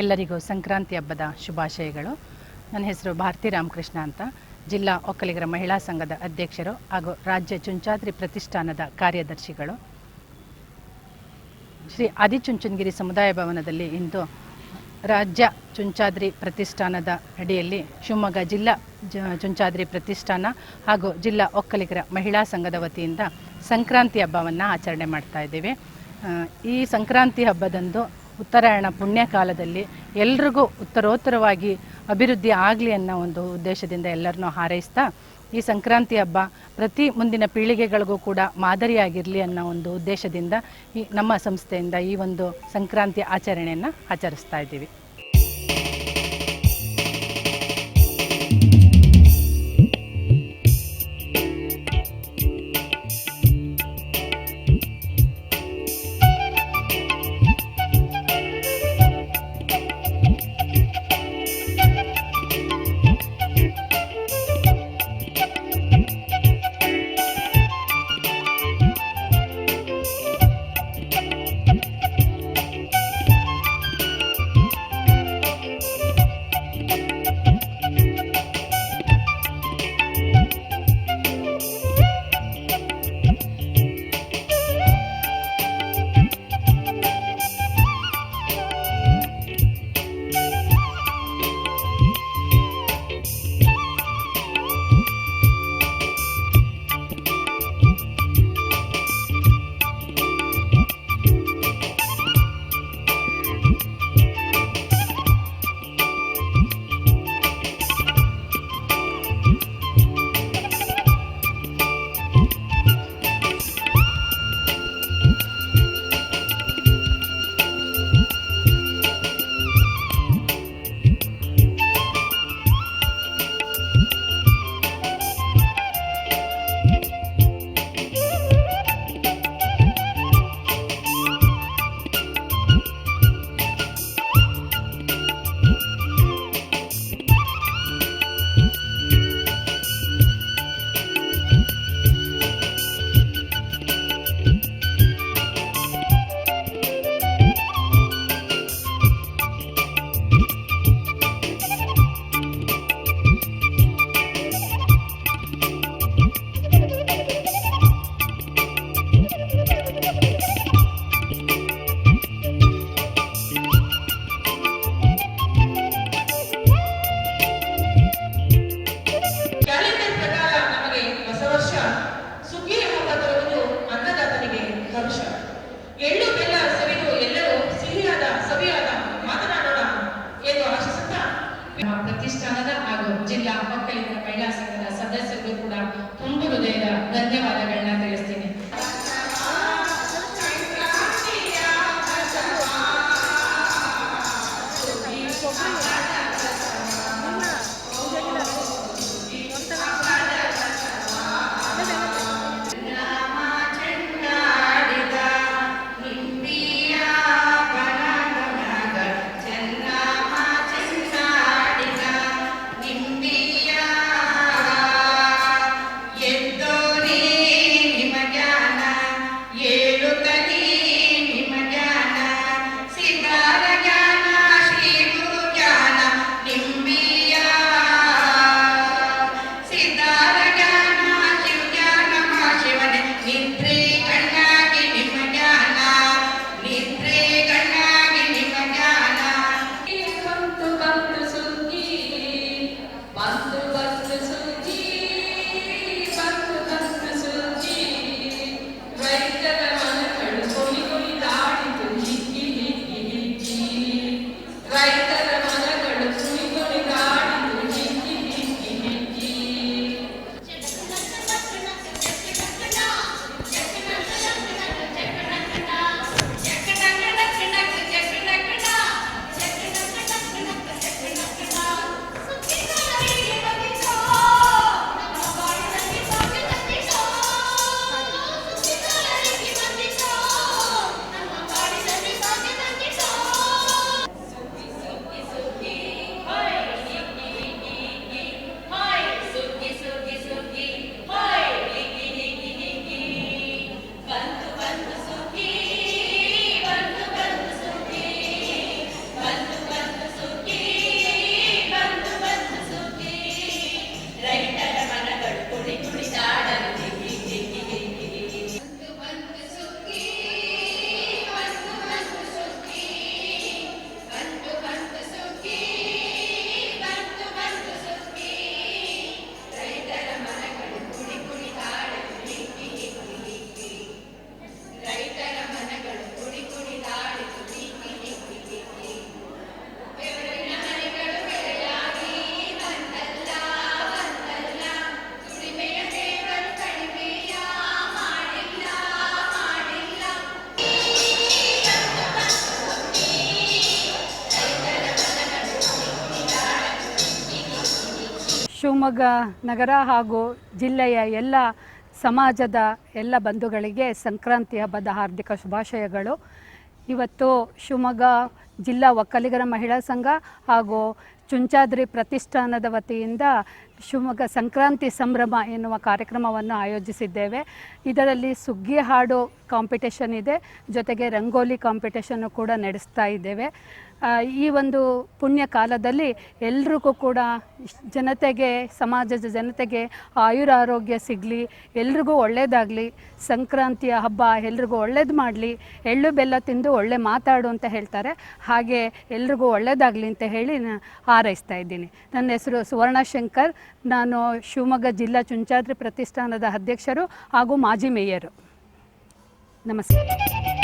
ಎಲ್ಲರಿಗೂ ಸಂಕ್ರಾಂತಿ ಹಬ್ಬದ ಶುಭಾಶಯಗಳು. ನನ್ನ ಹೆಸರು ಭಾರತಿ ರಾಮಕೃಷ್ಣ ಅಂತ. ಜಿಲ್ಲಾ ಒಕ್ಕಲಿಗರ ಮಹಿಳಾ ಸಂಘದ ಅಧ್ಯಕ್ಷರು ಹಾಗೂ ರಾಜ್ಯ ಚುಂಚಾದ್ರಿ ಪ್ರತಿಷ್ಠಾನದ ಕಾರ್ಯದರ್ಶಿಗಳು. ಶ್ರೀ ಆದಿಚುಂಚನಗಿರಿ ಸಮುದಾಯ ಭವನದಲ್ಲಿ ಇಂದು ರಾಜ್ಯ ಚುಂಚಾದ್ರಿ ಪ್ರತಿಷ್ಠಾನದ ಅಡಿಯಲ್ಲಿ ಶಿವಮೊಗ್ಗ ಜಿಲ್ಲಾ ಚುಂಚಾದ್ರಿ ಪ್ರತಿಷ್ಠಾನ ಹಾಗೂ ಜಿಲ್ಲಾ ಒಕ್ಕಲಿಗರ ಮಹಿಳಾ ಸಂಘದ ವತಿಯಿಂದ ಸಂಕ್ರಾಂತಿ ಹಬ್ಬವನ್ನು ಆಚರಣೆ ಮಾಡ್ತಾ ಇದ್ದೇವೆ. ಈ ಸಂಕ್ರಾಂತಿ ಹಬ್ಬದಂದು ಉತ್ತರಾಯಣ ಪುಣ್ಯ ಕಾಲದಲ್ಲಿ ಎಲ್ರಿಗೂ ಉತ್ತರೋತ್ತರವಾಗಿ ಅಭಿವೃದ್ಧಿ ಆಗಲಿ ಅನ್ನೋ ಒಂದು ಉದ್ದೇಶದಿಂದ ಎಲ್ಲರನ್ನೂ ಹಾರೈಸ್ತಾ ಈ ಸಂಕ್ರಾಂತಿ ಹಬ್ಬ ಪ್ರತಿ ಮುಂದಿನ ಪೀಳಿಗೆಗಳಿಗೂ ಕೂಡ ಮಾದರಿಯಾಗಿರಲಿ ಅನ್ನೋ ಒಂದು ಉದ್ದೇಶದಿಂದ ಈ ನಮ್ಮ ಸಂಸ್ಥೆಯಿಂದ ಈ ಒಂದು ಸಂಕ್ರಾಂತಿ ಆಚರಣೆಯನ್ನು ಆಚರಿಸ್ತಾ ಇದ್ದೀವಿ. Siempre ಶಿವಮೊಗ್ಗ ನಗರ ಹಾಗೂ ಜಿಲ್ಲೆಯ ಎಲ್ಲ ಸಮಾಜದ ಎಲ್ಲ ಬಂಧುಗಳಿಗೆ ಸಂಕ್ರಾಂತಿ ಹಬ್ಬದ ಹಾರ್ದಿಕ ಶುಭಾಶಯಗಳು. ಇವತ್ತು ಶಿವಮೊಗ್ಗ ಜಿಲ್ಲಾ ಒಕ್ಕಲಿಗರ ಮಹಿಳಾ ಸಂಘ ಹಾಗೂ ಚುಂಚಾದ್ರಿ ಪ್ರತಿಷ್ಠಾನದ ವತಿಯಿಂದ ಶಿವಮೊಗ್ಗ ಸಂಕ್ರಾಂತಿ ಸಂಭ್ರಮ ಎನ್ನುವ ಕಾರ್ಯಕ್ರಮವನ್ನು ಆಯೋಜಿಸಿದ್ದೇವೆ. ಇದರಲ್ಲಿ ಸುಗ್ಗಿ ಹಾಡು ಕಾಂಪಿಟೇಷನ್ ಇದೆ, ಜೊತೆಗೆ ರಂಗೋಲಿ ಕಾಂಪಿಟೇಷನ್ನು ಕೂಡ ನಡೆಸ್ತಾ ಇದ್ದೇವೆ. ಈ ಒಂದು ಪುಣ್ಯ ಕಾಲದಲ್ಲಿ ಎಲ್ರಿಗೂ ಕೂಡ ಜನತೆಗೆ, ಸಮಾಜದ ಜನತೆಗೆ ಆಯುರ ಆರೋಗ್ಯ ಸಿಗಲಿ, ಎಲ್ರಿಗೂ ಒಳ್ಳೆಯದಾಗಲಿ ಸಂಕ್ರಾಂತಿಯ ಹಬ್ಬ ಎಲ್ರಿಗೂ ಒಳ್ಳೇದು ಮಾಡಲಿ, ಎಳ್ಳು ಬೆಲ್ಲ ತಿಂದು ಒಳ್ಳೆ ಮಾತಾಡು ಅಂತ ಹೇಳ್ತಾರೆ. ಹಾಗೆ ಎಲ್ರಿಗೂ ಒಳ್ಳೆಯದಾಗಲಿ ಅಂತ ಹೇಳಿ ನಾನು ಹಾರೈಸ್ತಾ ಇದ್ದೀನಿ. ನನ್ನ ಹೆಸರು ಸುವರ್ಣಶಂಕರ್ ನಾನು ಶಿವಮೊಗ್ಗ ಜಿಲ್ಲಾ ಚುಂಚಾದ್ರಿ ಪ್ರತಿಷ್ಠಾನದ ಅಧ್ಯಕ್ಷರು ಹಾಗೂ ಮಾಜಿ ಮೇಯರು. ನಮಸ್ತೆ.